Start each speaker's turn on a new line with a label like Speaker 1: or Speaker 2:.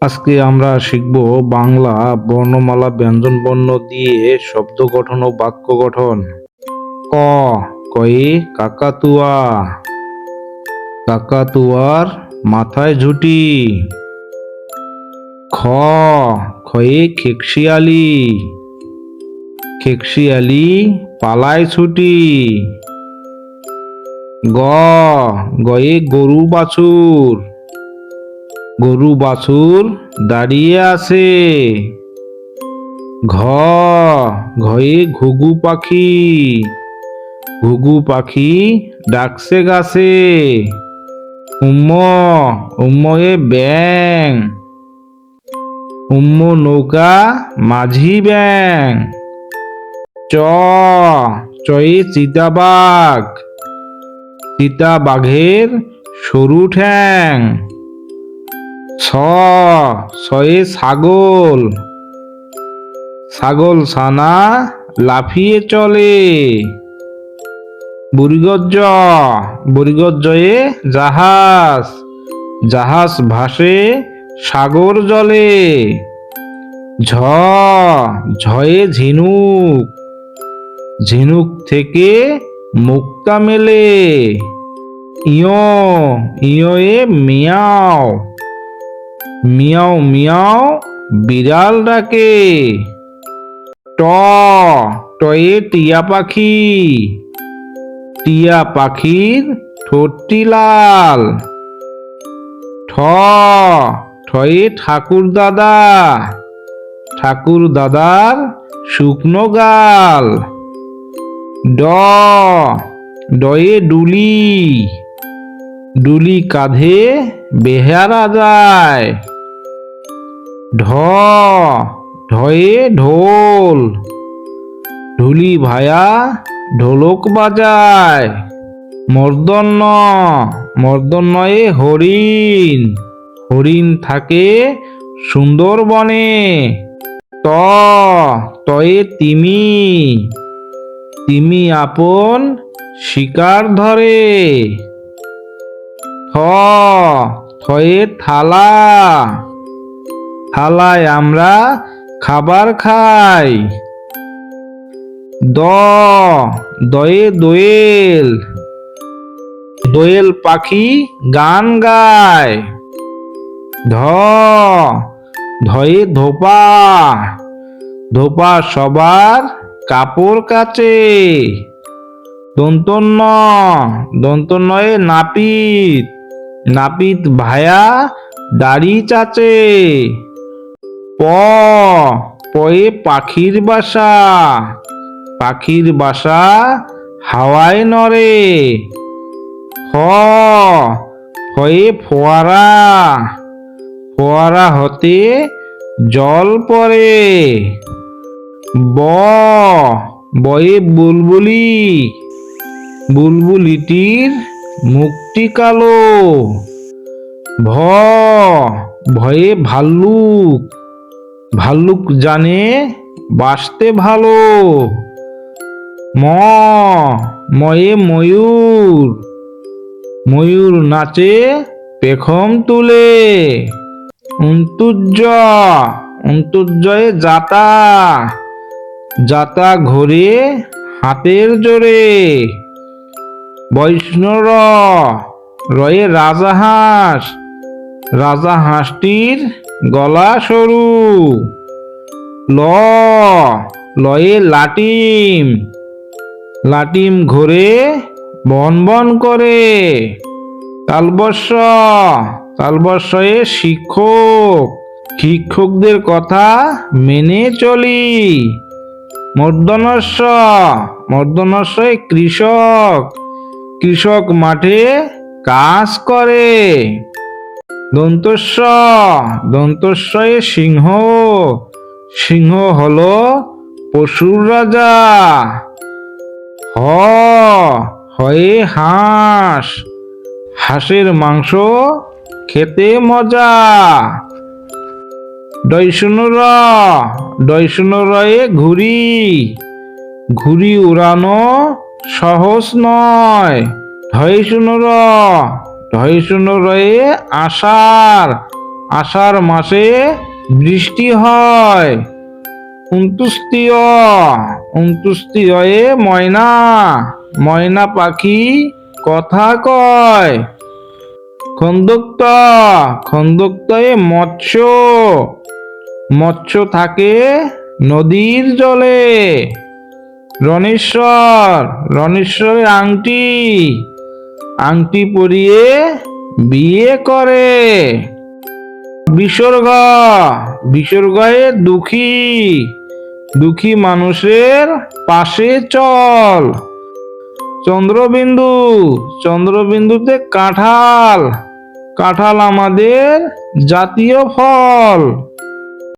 Speaker 1: আজকে আমরা শিখব বাংলা বর্ণমালা, ব্যঞ্জন বর্ণ দিয়ে শব্দ গঠন ও বাক্য গঠন। ক কয়ে কাকাতুয়া। কাকাতুয়ার মাথায় ঝুটি। খ, খয়ে খেকশিয়ালি। খেকশিয়ালি পালায় ছুটি। গ, গয়ে গরু বাছুর। গরু বাছুর দাঁড়িয়ে আছে। ঘ, ঘয়ে ঘুঘু পাখি। ঘুঘু পাখি ডাকছে গাছে। উম্ম, উম্ময়ে ব্যাং। উম্ম নৌকা মাঝি ব্যাং। চ, চয়ে চিতাবাঘ। চিতাবাঘের সরু ঠ্যাং। ছয়ে ছাগল। ছাগল ছানা লাফিয়ে চলে। বুড়িগজ্জ বুড়িগজ্জয়ে জাহাজ। জাহাজ ভাসে সাগর জলে। ঝ, ঝয়ে ঝিনুক। ঝিনুক থেকে মুক্তা মেলে। ইয় ইয়ে মিয়াও। মিয়াও মিয়াও বিড়াল ডাকে ট, টয়ে টিয়া পাখি। টিয়া পাখির ঠোঁটটি লাল। ঠ ঠয়ে ঠাকুর দাদা। ঠাকুর দাদার শুকনো গাল। ড, ডয়ে ডুলি। ডুলি কাঁধে বেহারা যায়। ঢ, ঢয়ে ঢোল। ঢুলি ভায়া ঢোলক বাজায়। মর্দন্য, মর্দন্যয়ে হরিণ। হরিণ থাকে সুন্দরবনে। ত, তয়ে তিমি। তিমি আপন শিকার ধরে। থ, থয়ে থালা। থালায় আমরা খাবার খাই। দ, দয়ে দোয়েল। দোয়েল পাখি গান গায়। ধ, ধয়ে ধোপা। ধোপা সবার কাপড় কাচে। দন্তন্য দন্তন্নয়ে নাপিত। নাপিত ভায়া দাড়ি চাচে। প পয়ে পাখির বাসা। পাখির বাসা হাওয়ায় নড়ে। ফ ফয়ে ফোয়ারা। ফোয়ারা হতে জল পড়ে। ব বয়ে বুলবুলি। বুলবুলিটির মুক্তি কালো। ভয়ে ভাল্লুক। ভাল্লুক জানে বাসতে ভালো। ম, ময়ে ময়ূর। ময়ূর নাচে পেখম তুলে। অন্তুজ্জ অন্তুজ্জয়ে যাতা। যাতা ঘোরে হাতের জোরে। বৈষ্ণর, রয়ে রাজাহাঁস। রাজাহাঁসটির গলা সরু। ল লয়ে লাটিম। লাটিম ঘোরে বন বন করে। তালবর্ষ তালবর্ষয়ে শিক্ষক। শিক্ষকদের কথা মেনে চলি। মর্দনস্য। মর্দনস্যে কৃষক। কৃষক মাঠে কাজ করে। দন্তস্ব, দন্তস্বয়ে সিংহ। সিংহ হলো পশুর রাজা। হ, হয়ে হাঁস। হাঁসের মাংস খেতে মজা। ডয়শুনুর, ডয়শুনুরয়ে ঘুড়ি। ঘুড়ি উড়ানো সহজ নয়। ঢয়শুনুর ঢয়শুনুরয়ে আষাঢ় আষাঢ় মাসে বৃষ্টি হয়। উন্তুস্তীয় উন্তুস্তীয়ে ময়না ময়না পাখি কথা কয়। খন্দক্ত, খন্দক্তয়ে মৎস্য মৎস্য থাকে নদীর জলে। রণেশ্বর, রণেশ্বরের আংটি আংটি পরিয়ে বিয়ে করে। বিসর্গ, বিসর্গয়ে দুঃখী। দুঃখী মানুষের পাশে চল। চন্দ্রবিন্দু, চন্দ্রবিন্দুতে কাঁঠাল। কাঁঠাল আমাদের জাতীয় ফল।